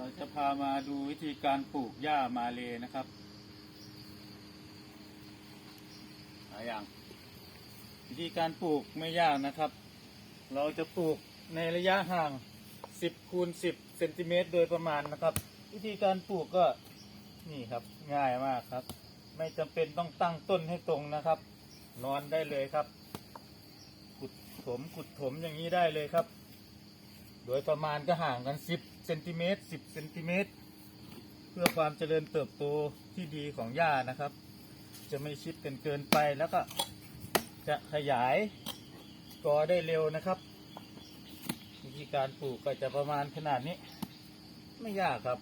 เราจะพามาดูวิธีการปลูกหญ้ามาเลยนะครับหลายอย่าง วิธีการปลูกไม่ยากนะครับ เราจะปลูกในระยะห่าง 10คูณ10เซนติเมตรโดยประมาณนะครับ วิธีการปลูกก็นี่ครับง่ายมากครับ ไม่จำเป็นต้องตั้งต้นให้ตรงนะครับ นอนได้เลยครับ ขุดถมขุดถมอย่างนี้ได้เลยครับ โดยประมาณก็ห่างกัน 10 ซนติเมตร10เซนติเมตรเพื่อความเจริญเติบโตที่ดีของหญ้านะครับ จะไม่ชิดกันเกินไปแล้วก็จะขยายกอได้เร็วนะครับ วิธีการปลูกก็จะประมาณขนาดนี้ ไม่ยากครับ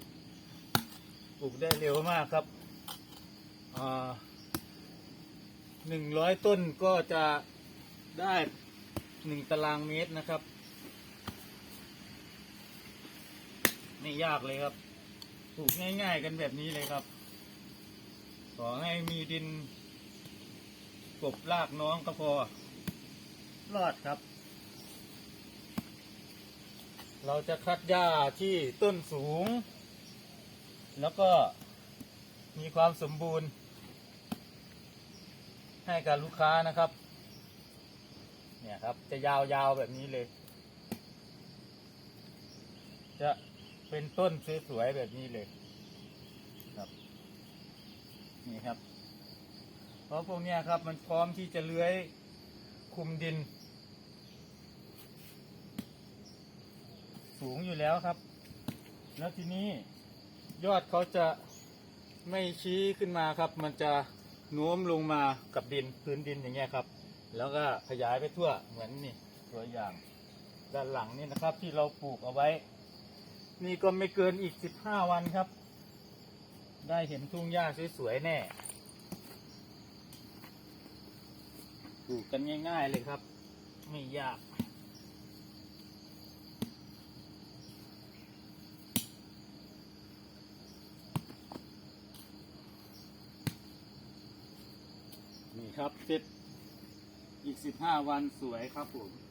ปลูกได้เร็วมากครับหนึ่งร้อยต้นก็จะได้หนึ่งตารางเมตรนะครับ ไม่ยากเลยครับปลูกง่าย ๆ กันแบบนี้เลยครับ ขอให้มีดินกบรากน้องก็พอ รอดครับ เราจะคัดหญ้าที่ต้นสูง แล้วก็มีความสมบูรณ์ ให้กับลูกค้านะครับ เนี่ยครับจะยาวๆแบบนี้เลย จะ เป็นต้นสวยๆแบบนี้เลยครับนี่ครับ เพราะพวกนี้ครับมันพร้อมที่จะเลื้อยคุมดิน สูงอยู่แล้วครับ แล้วทีนี้ยอดเขาจะไม่ชี้ขึ้นมาครับ มันจะโน้มลงมากับดินพื้นดินอย่างเงี้ยครับ แล้วก็ขยายไปทั่วเหมือนนี่ตัวอย่าง ด้านหลังนี่นะครับที่เราปลูกเอาไว้ นี่ก็ไม่เกินอีกสิบห้าวันครับ ได้เห็นทุ่งหญ้าสวยๆแน่ปลูกกันง่าย ๆ เลยครับ ไม่ยาก นี่ครับเสร็จอีกสิบห้าวันสวยครับผม